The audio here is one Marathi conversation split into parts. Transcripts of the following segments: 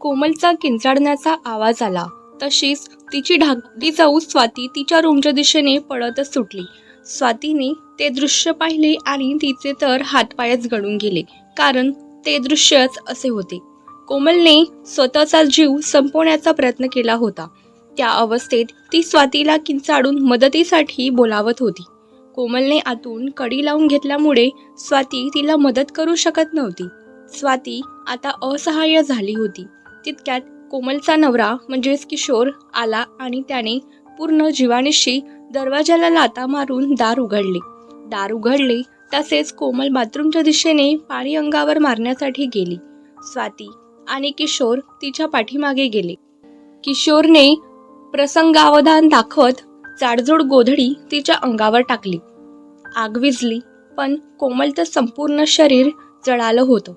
कोमलचा किंचाळण्याचा आवाज आला. तशीच तिची ढाकटी जाऊ स्वाती तिच्या रूमच्या दिशेने पळतच सुटली. स्वातीने ते दृश्य पाहिले आणि तिचे तर हातपायच गळून गेले कारण ते दृश्यच असे होते. कोमलने स्वतःचा जीव संपवण्याचा प्रयत्न केला होता. त्या अवस्थेत ती स्वातीला किंचाडून मदतीसाठी बोलावत होती. कोमलने आतून कडी लावून घेतल्यामुळे स्वाती तिला मदत करू शकत नव्हती. स्वाती आता असहाय्य झाली होती. तितक्यात कोमलचा नवरा म्हणजेच किशोर आला आणि त्याने पूर्ण जीवाणीशी दरवाजाला लाता मारून दार उघडले. दार उघडले तसेच कोमल बाथरूमच्या दिशेने पाणी अंगावर मारण्यासाठी गेली. स्वाती आणि किशोर तिच्या पाठीमागे गेले. किशोरने प्रसंगावधान दाखवत जाडजूड गोधडी तिच्या अंगावर टाकली. आग विजली पण कोमलचं संपूर्ण शरीर जळालं होतं.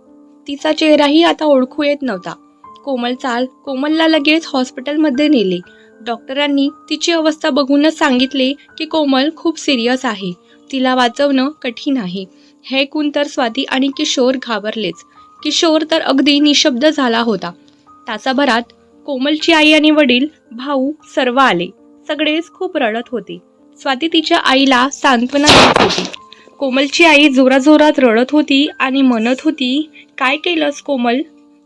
तिचा चेहराही आता ओळखू येत नव्हता. कोमल चाल कोमलला लगेच हॉस्पिटलमध्ये नेले. डॉक्टरांनी तिची अवस्था बघूनच सांगितले की कोमल खूप सिरियस आहे. तिला वाचवणं कठीण आहे. हे ऐकून तर स्वाती आणि किशोर घाबरलेच. किशोर तर अगदी निशब्द झाला होता. तासाभरात कोमलची आई आणि वडील भाऊ सर्व आले. सगळेच खूप रडत होते. स्वाती तिच्या आईला सांत्वना देत होती. कोमलची आई जोराजोरात रडत होती आणि म्हणत होती काय केलंस कोमल?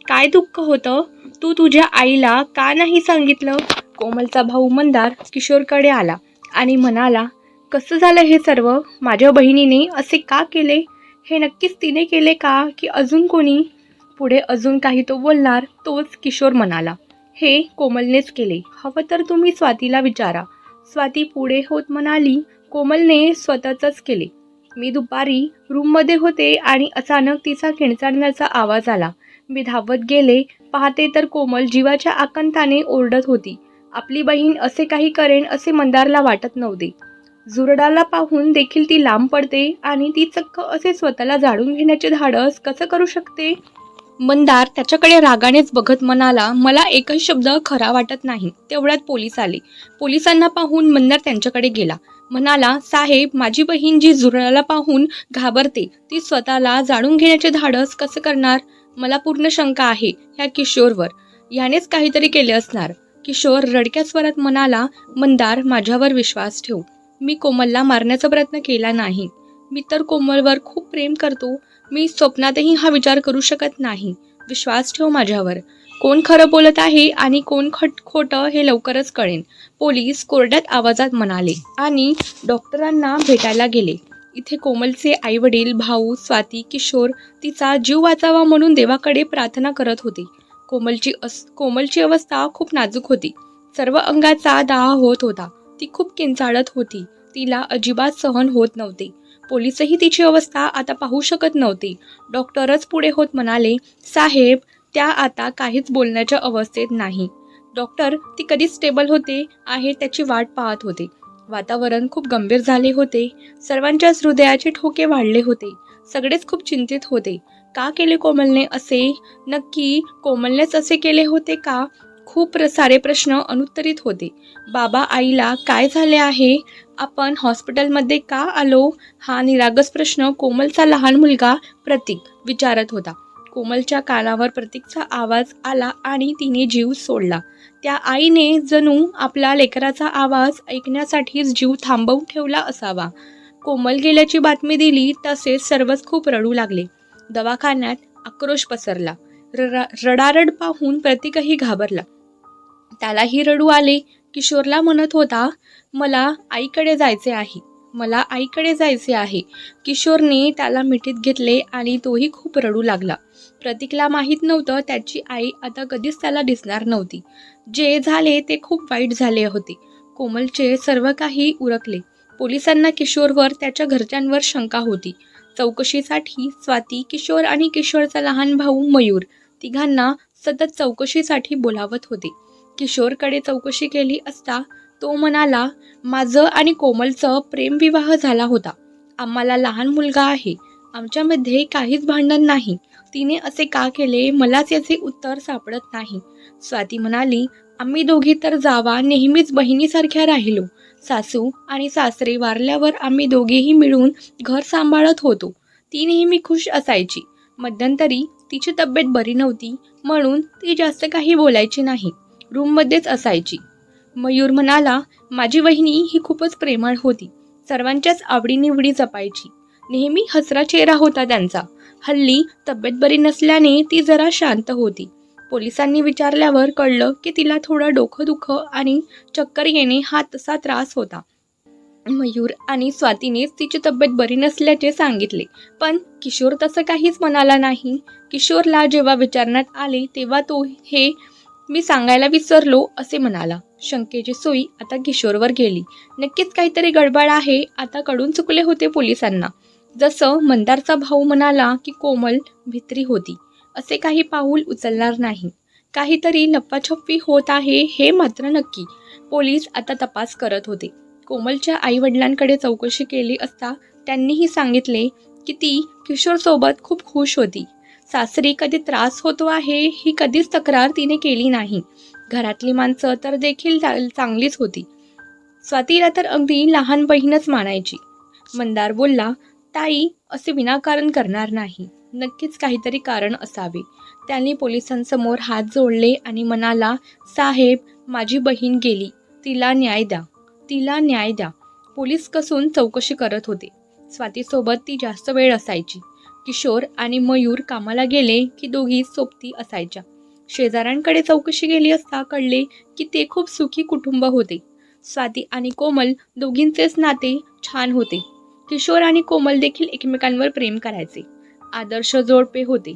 काय दुःख होतं? तू तुझ्या आईला का नाही सांगितलं? कोमलचा भाऊ मंदार किशोरकडे आला आणि म्हणाला कसं झालं हे सर्व? माझ्या बहिणीने असे का केले? हे नक्कीच तिने केले का? की अजून कोणी? पुढे अजून काही तो बोलणार तोच किशोर म्हणाला हे कोमलनेच केले. हवं तर तुम्ही स्वातीला विचारा. स्वाती पुढे होत म्हणाली कोमलने स्वतःच केले. मी दुपारी रूममध्ये होते आणि अचानक तिचा खेणचाडण्याचा आवाज आला. मी धावत गेले पाहते तर कोमल जीवाच्या आकंताने ओरडत होती. आपली बहीण असे काही करेन असे मंदारला वाटत नव्हते. जुरडाला पाहून देखील ती लांब पडते आणि ती चक्क असे स्वतःला जाळून घेण्याचे धाडस कसं करू शकते? मंदार त्याच्याकडे रागानेच बघत म्हणाला मला एकही शब्द खरा वाटत नाही. तेवढ्यात पोलीस आले. पोलिसांना पाहून मंदार त्यांच्याकडे गेला. म्हणाला साहेब माझी बहीण जी जुरळाला पाहून घाबरते ती स्वतःला जाणून घेण्याचे धाडस कसं करणार? मला पूर्ण शंका आहे ह्या किशोरवर. यानेच काहीतरी केले असणार. किशोर रडक्या स्वरात म्हणाला मंदार माझ्यावर विश्वास ठेव. मी कोमलला मारण्याचा प्रयत्न केला नाही. मी तर कोमलवर खूप प्रेम करतो. मी स्वप्नातही हा विचार करू शकत नाही. विश्वास ठेव माझ्यावर. कोण खरं बोलत आहे आणि कोण खट खोटं हे लवकरच कळेन पोलीस कोरड्यात आवाजात म्हणाले आणि डॉक्टरांना भेटायला गेले. इथे कोमलचे आईवडील भाऊ स्वाती किशोर तिचा जीव वाचावा म्हणून देवाकडे प्रार्थना करत होते. कोमलची अस कोमलची अवस्था खूप नाजूक होती. सर्व अंगाचा दाह होत होता. ती खूप किंचाळत होती. तिला अजिबात सहन होत नव्हते. पोलीसही तिची अवस्था आता पाहू शकत नव्हते. डॉक्टरच पुढे होत म्हणाले साहेब त्या आता काहीच बोलण्याच्या अवस्थेत नाही. डॉक्टर ती कधी स्टेबल होते आहे त्याची वाट पाहत होते. वातावरण खूप गंभीर झाले होते. सर्वांच्याच हृदयाचे ठोके वाढले होते. सगळेच खूप चिंतित होते. का केले कोमलने असे? नक्की कोमलनेच असे केले होते का? खूप सारे प्रश्न अनुत्तरित होते. बाबा आईला काय झाले आहे? आपण हॉस्पिटलमध्ये का आलो? हा निरागस प्रश्न कोमलचा लहान मुलगा प्रतीक विचारत होता. कोमलच्या कानावर प्रतीकचा आवाज आला आणि तिने जीव सोडला. त्या आईने जणू आपला लेकराचा आवाज ऐकण्यासाठीच जीव थांबवून ठेवला असावा. कोमल गेल्याची बातमी दिली तसेच सर्वच खूप रडू लागले. दवाखान्यात आक्रोश पसरला. रडा रडारड पाहून प्रतीकही घाबरला. त्यालाही रडू आले. किशोरला म्हणत होता मला आईकडे जायचे आहे. मला आईकडे जायचे आहे. किशोरने त्याला मिठीत घेतले आणि तोही खूप रडू लागला. प्रतीकला माहीत नव्हतं त्याची आई आता कधीच त्याला दिसणार नव्हती. जे झाले ते खूप वाईट झाले होते. कोमलचे सर्व काही उरकले. पोलिसांना किशोरवर त्याच्या घरच्यांवर शंका होती. चौकशीसाठी स्वाती किशोर आणि किशोरचा लहान भाऊ मयूर तिघांना सतत चौकशीसाठी बोलावत होते. किशोरकडे चौकशी केली असता तो म्हणाला माझं आणि कोमलचं प्रेमविवाह झाला होता. आम्हाला लहान मुलगा आहे. आमच्यामध्ये काहीच भांडण नाही. तिने असे का केले? मलाच याचे उत्तर सापडत नाही. स्वाती म्हणाली आम्ही दोघी तर जावा नेहमीच बहिणीसारख्या राहिलो. सासू आणि सासरे वारल्यावर आम्ही दोघेही मिळून घर सांभाळत होतो. ती नेहमी खुश असायची. मध्यंतरी तिची तब्येत बरी नव्हती म्हणून ती जास्त काही बोलायची नाही. रूममध्येच असायची. मयूर म्हणाला माझी वहिनी ही खूपच प्रेमळ होती. सर्वांच्याच आवडीनिवडी जपायची. नेहमी हसरा चेहरा होता त्यांचा. हल्ली तब्येत बरी नसल्याने ती जरा शांत होती. पोलिसांनी विचारल्यावर कळलं की तिला थोडं डोकं दुखं आणि चक्कर येणे हा तसा त्रास होता. मयूर आणि स्वातीनेच तिची तब्येत बरी नसल्याचे सांगितले. पण किशोर तसं काहीच म्हणाला नाही. किशोरला जेव्हा विचारण्यात आले तेव्हा तो हे मी सांगायला विसरलो असे म्हणाला. शंकेची सोयी आता किशोरवर गेली. नक्कीच काहीतरी गडबड आहे. आता कडून चुकले होते पोलिसांना. जसं मंदारचा भाऊ म्हणाला की कोमल भित्री होती असे काही पाऊल उचलणार नाही. काहीतरी लप्पाछप्पी होत आहे हे मात्र नक्की. पोलीस आता तपास करत होते. कोमलच्या आईवडिलांकडे चौकशी केली असता त्यांनीही सांगितले की ती किशोरसोबत खूप खुश होती. सासरी कधी त्रास होतो आहे ही कधीच तक्रार तिने केली नाही. घरातली माणसं तर देखील चांगलीच होती. स्वातीला तर अगदी लहान बहीणच मानायची. मंदार बोलला ताई असे विनाकारण करणार नाही. नक्कीच काहीतरी कारण असावे. त्यांनी पोलिसांसमोर हात जोडले आणि म्हणाला साहेब माझी बहीण गेली. तिला न्याय द्या. तिला न्याय द्या. पोलीस कसून चौकशी करत होते. स्वातीसोबत ती जास्त वेळ असायची. किशोर आणि मयूर कामाला गेले की दोघी सोबती असायच्या. शेजाऱ्यांकडे चौकशी गेली असता कळले की ते खूप सुखी कुटुंब होते. स्वाती आणि कोमल दोघींचेच नाते छान होते. किशोर आणि कोमल देखील एकमेकांवर प्रेम करायचे. आदर्श जोडपे होते.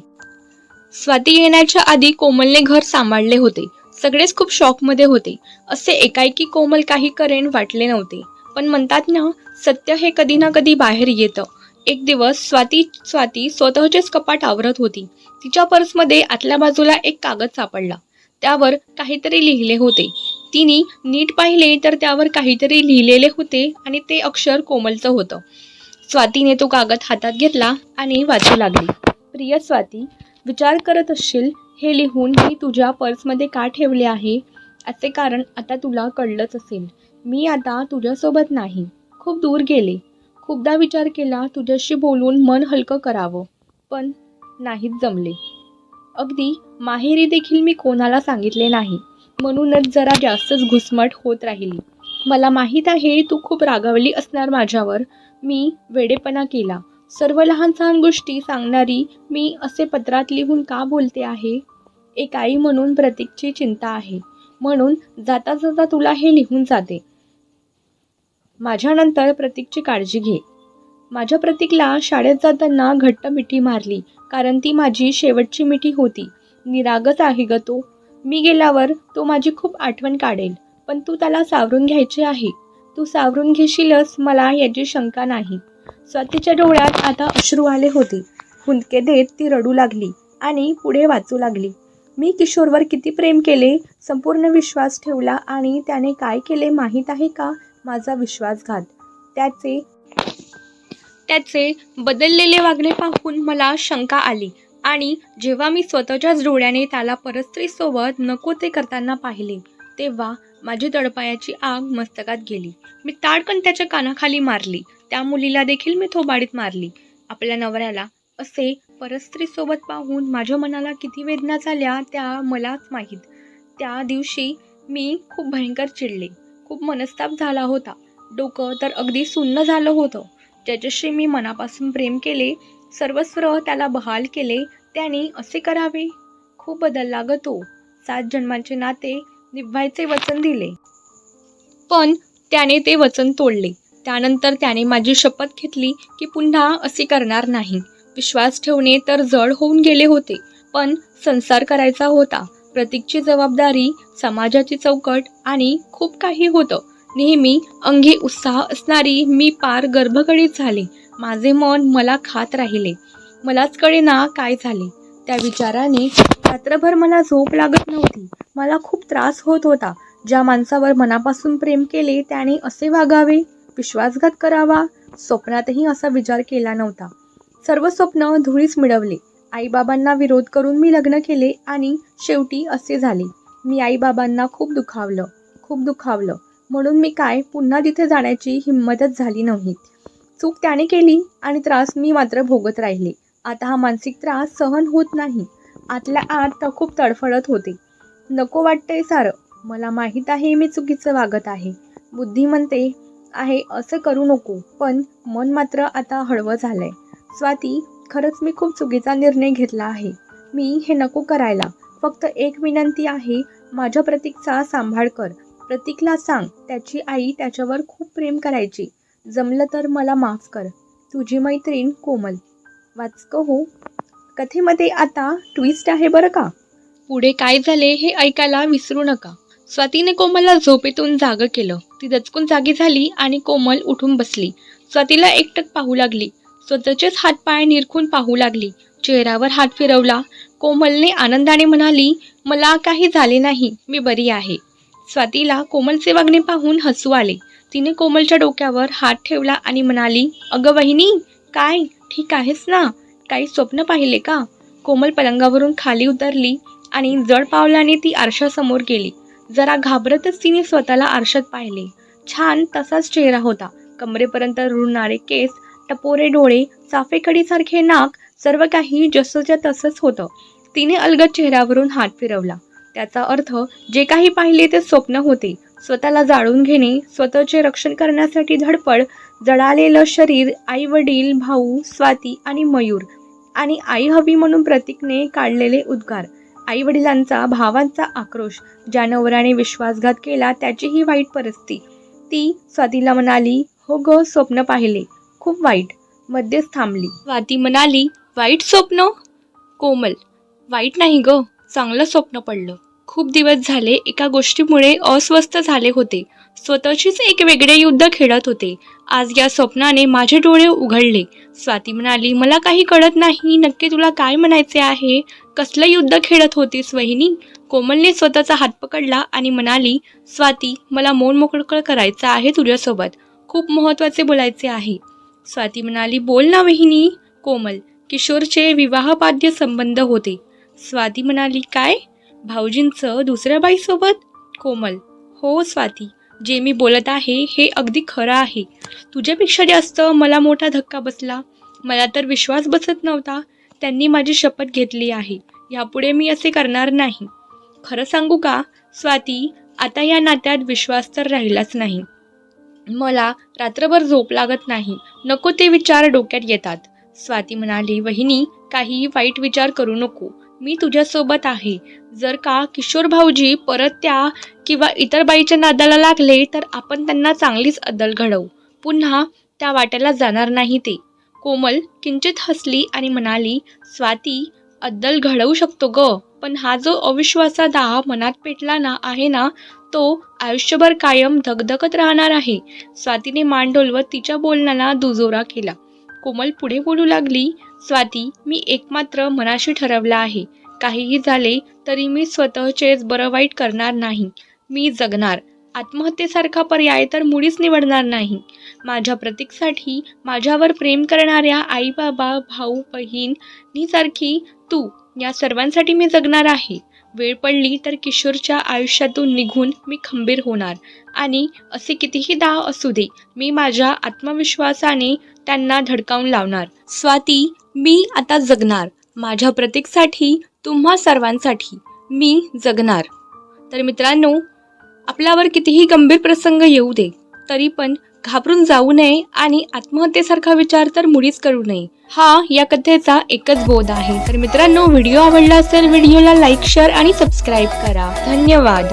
स्वाती येण्याच्या आधी कोमलने घर सांभाळले होते. सगळेच खूप शॉकमध्ये होते. असे एकाएकी कोमल काही करेन वाटले नव्हते. पण म्हणतात ना सत्य हे कधी ना कधी बाहेर येतं. एक दिवस स्वाती स्वाती स्वतःचेच कपाट आवरत होती. तिच्या पर्समध्ये आतल्या बाजूला एक कागद सापडला. त्यावर काहीतरी लिहिले होते. तिने नीट पाहिले तर त्यावर काहीतरी लिहिलेले होते आणि ते अक्षर कोमलचं होतं. स्वातीने तो कागद हातात घेतला आणि वाचू लागली. प्रिय स्वाती विचार करत असशील हे लिहून मी तुझ्या पर्समध्ये का ठेवले आहे? असे कारण आता तुला कळलंच असेल. मी आता तुझ्यासोबत नाही. खूप दूर गेले. खूपदा विचार केला तुझ्याशी बोलून मन हलकं करावं. पण नाहीच जमले. अगदी माहेरी देखील मी कोणाला सांगितले नाही. म्हणूनच जरा जास्तच घुसमट होत राहिली. मला माहीत आहे तू खूप रागावली असणार माझ्यावर. मी वेडेपणा केला. सर्व लहान सहान गोष्टी सांगणारी मी असे पत्रात लिहून का बोलते आहे? एक आई म्हणून प्रतीकची चिंता आहे. म्हणून जाता जाता तुला हे लिहून जाते. माझ्यानंतर प्रतीकची काळजी घे. माझ्या प्रतीकला शाळेत जाताना घट्ट मिठी मारली कारण ती माझी शेवटची मिठी होती. निरागस आहे ग तो. मी गेल्यावर तो माझी खूप आठवण काढेल पण तू त्याला सावरून घ्यायचे आहे. तू सावरून घेशीलच मला याची शंका नाही. स्वातीच्या डोळ्यात आता अश्रू आले होते. हुंदके देत ती रडू लागली आणि पुढे वाचू लागली. मी किशोरवर किती प्रेम केले संपूर्ण विश्वास ठेवला आणि त्याने काय केले माहीत आहे का? माझा विश्वासघात. त्याचे त्याचे बदललेले वागणे पाहून मला शंका आली. आणि जेव्हा मी स्वतःच्याच डोळ्याने त्याला परस्त्रीसोबत नको ते करताना पाहिले तेव्हा माझी तडपायाची आग मस्तकात गेली. मी ताडकन त्याच्या कानाखाली मारली. त्या मुलीला देखील मी थोबाडीत मारली. आपल्या नवऱ्याला असे परस्त्रीसोबत पाहून माझ्या मनाला किती वेदना झाल्या त्या मलाच माहीत. त्या दिवशी मी खूप भयंकर चिडले. खूप मनस्ताप झाला होता. डोकं तर अगदी सुन्न झालं होतं. ज्याच्याशी मी मनापासून प्रेम केले. सर्वस्व त्याला बहाल केले. त्याने असे करावे? खूप बदलला ग तो सात जन्मांचे नाते निभवायचे वचन दिले. पण त्याने ते वचन तोडले. त्यानंतर त्याने माझी शपथ घेतली की पुन्हा असे करणार नाही. विश्वास ठेवणे तर जड होऊन गेले होते पण संसार करायचा होता. प्रतीकची जबाबदारी समाजाची चौकट आणि खूप काही होतं. नेहमी अंगी उत्साह असणारी मी पार गर्भगडीत झाले. माझे मन मला खात राहिले. मलाच कळेना काय झाले. त्या विचाराने रात्रभर मला झोप लागत नव्हती. मला खूप त्रास होत होता. ज्या माणसावर मनापासून प्रेम केले त्याने असे वागावे विश्वासघात करावा स्वप्नातही असा विचार केला नव्हता. सर्व स्वप्न धुळीस मिळवले. आईबाबांना विरोध करून मी लग्न केले आणि शेवटी असे झाले. मी आईबाबांना खूप दुखावलं खूप दुखावलं. म्हणून मी काय पुन्हा तिथे जाण्याची हिंमतच झाली नव्हती चूक त्याने केली आणि त्रास मी मात्र भोगत राहिले. आता हा मानसिक त्रास सहन होत नाही. आतल्या आत खूप तडफडत होते. नको वाटतंय सारं. मला माहीत आहे मी चुकीचं वागत आहे. बुद्धी म्हणते आहे असं करू नको. पण मन मात्र आता हळवं झालंय. स्वाती खरंच मी खूप चुकीचा निर्णय घेतला आहे. मी हे नको करायला. फक्त एक विनंती आहे माझ्या प्रतीकचा सांभाळ कर. प्रतीकला सांग त्याची आई त्याच्यावर खूप प्रेम करायची. जमलं तर मला माफ कर. तुझी मैत्रीण कोमल. वाचक हो कथेमध्ये आता ट्विस्ट आहे बरं का? पुढे काय झाले हे ऐकायला विसरू नका. स्वातीने कोमलला झोपेतून जाग केलं. ती दचकून जागी झाली आणि कोमल उठून बसली. स्वातीला एकटक पाहू लागली. स्वतःचेच हातपाय निरखून पाहू लागली. चेहऱ्यावर हात फिरवला. कोमलने आनंदाने म्हणाली मला काही झाले नाही. मी बरी आहे. स्वातीला कोमलचे वागणे पाहून हसू आले. तिने कोमलच्या डोक्यावर हात ठेवला आणि म्हणाली अगं वहिनी काय? ठीक आहेस ना? काही स्वप्न पाहिले का? कोमल पलंगावरून खाली उतरली आणि जड पावलाने ती आरशासमोर गेली. जरा घाबरतच तिने स्वतःला आरशात पाहिले. छान तसाच चेहरा होता. कमरेपर्यंत रुळणारे केस टपोरे डोळे चाफेकडीसारखे नाक सर्व काही जसंच्या तसंच होतं. तिने अलगद चेहऱ्यावरून हात फिरवला. त्याचा अर्थ जे काही पाहिले ते स्वप्न होते. स्वतःला जाळून घेणे स्वतःचे रक्षण करण्यासाठी धडपड जळालेलं शरीर आई वडील भाऊ स्वाती आणि मयूर आणि आई हवी म्हणून प्रतीकने काढलेले उद्गार. आई वडिलांचा भावांचा आक्रोश ज्या नवऱ्याने विश्वासघात केला त्याची ही वाईट परिस्थिती. ती स्वातीला म्हणाली हो ग स्वप्न पाहिले. खूप वाईट. मध्येच थांबली. स्वाती म्हणाली वाईट स्वप्न? कोमल वाईट नाही ग. चांगलं स्वप्न पडलं. खूप दिवस झाले एका गोष्टीमुळे अस्वस्थ झाले होते. स्वतःचीच एक वेगळे युद्ध खेळत होते. आज या स्वप्नाने माझे डोळे उघडले. स्वाती म्हणाली मला काही कळत नाही. नक्की तुला काय म्हणायचे आहे? कसलं युद्ध खेळत होतीस वहिनी? कोमलने स्वतःचा हात पकडला आणि म्हणाली स्वाती मला मोन मोकळकळ करायचं आहे तुझ्यासोबत. खूप महत्त्वाचे बोलायचे आहे. स्वाती म्हणाली बोल ना वहिनी. कोमल किशोरचे विवाहबाध्य संबंध होते. स्वाती म्हणाली काय? भाऊजींचं दुसऱ्या बाईसोबत? कोमल हो स्वाती. जे मी बोलत आहे हे अगदी खरं आहे. तुझ्यापेक्षा जास्त मला मोठा धक्का बसला. मला तर विश्वास बसत नव्हता. त्यांनी माझी शपथ घेतली आहे. यापुढे मी असे करणार नाही. खरं सांगू का? स्वाती आता या नात्यात विश्वास तर राहिलाच नाही. मला रात्रभर झोप लागत नाही. नको ते विचार डोक्यात येतात. स्वाती म्हणाली वहिनी काही वाईट विचार करू नको. मी तुझ्यासोबत आहे. जर का किशोर भाऊजी परत त्या किंवा इतर बाईच्या नादाला लागले तर आपण त्यांना चांगलीच अद्दल घडवू. पुन्हा त्या वाट्याला जाणार नाही ते. कोमल किंचित हसली आणि म्हणाली स्वाती अद्दल घडवू शकतो ग पण हा जो अविश्वासा दाह मनात पेटला ना आहे ना तो आयुष्यभर कायम धगधगत राहणार आहे. स्वातीने मान डोलवत तिच्या बोलण्याला दुजोरा केला. कोमल पुढे बोलू लागली स्वाती मी एकमात्र मनाशी ठरवलं आहे. काहीही झाले तरी मी स्वतःचेच बरं वाईट करणार नाही. मी जगणार. आत्महत्येसारखा पर्याय तर मुळीच निवडणार नाही. माझ्या प्रतीकसाठी माझ्यावर प्रेम करणाऱ्या आई बाबा भाऊ बहीण सारखी तू या सर्वांसाठी मी जगणार आहे. वेळ पडली तर किशोरच्या आयुष्यातून निघून मी खंबीर होणार. आणि असे कितीही दाव असू दे मी माझ्या आत्मविश्वासाने त्यांना धडकावून लावणार. स्वाती मी आता जगणार. माझ्या प्रतीकसाठी तुम्हा सर्वांसाठी मी जगणार. तर मित्रांनो आपल्यावर कितीही गंभीर प्रसंग येऊ दे तरी पण घाबरून जाऊ नये आणि आत्महत्येसारखा विचार तर मुळीच करू नये. हा या कथेचा एकच बोध आहे. तर मित्रांनो व्हिडिओ आवडला असेल व्हिडिओला लाईक शेअर आणि सबस्क्राईब करा. धन्यवाद.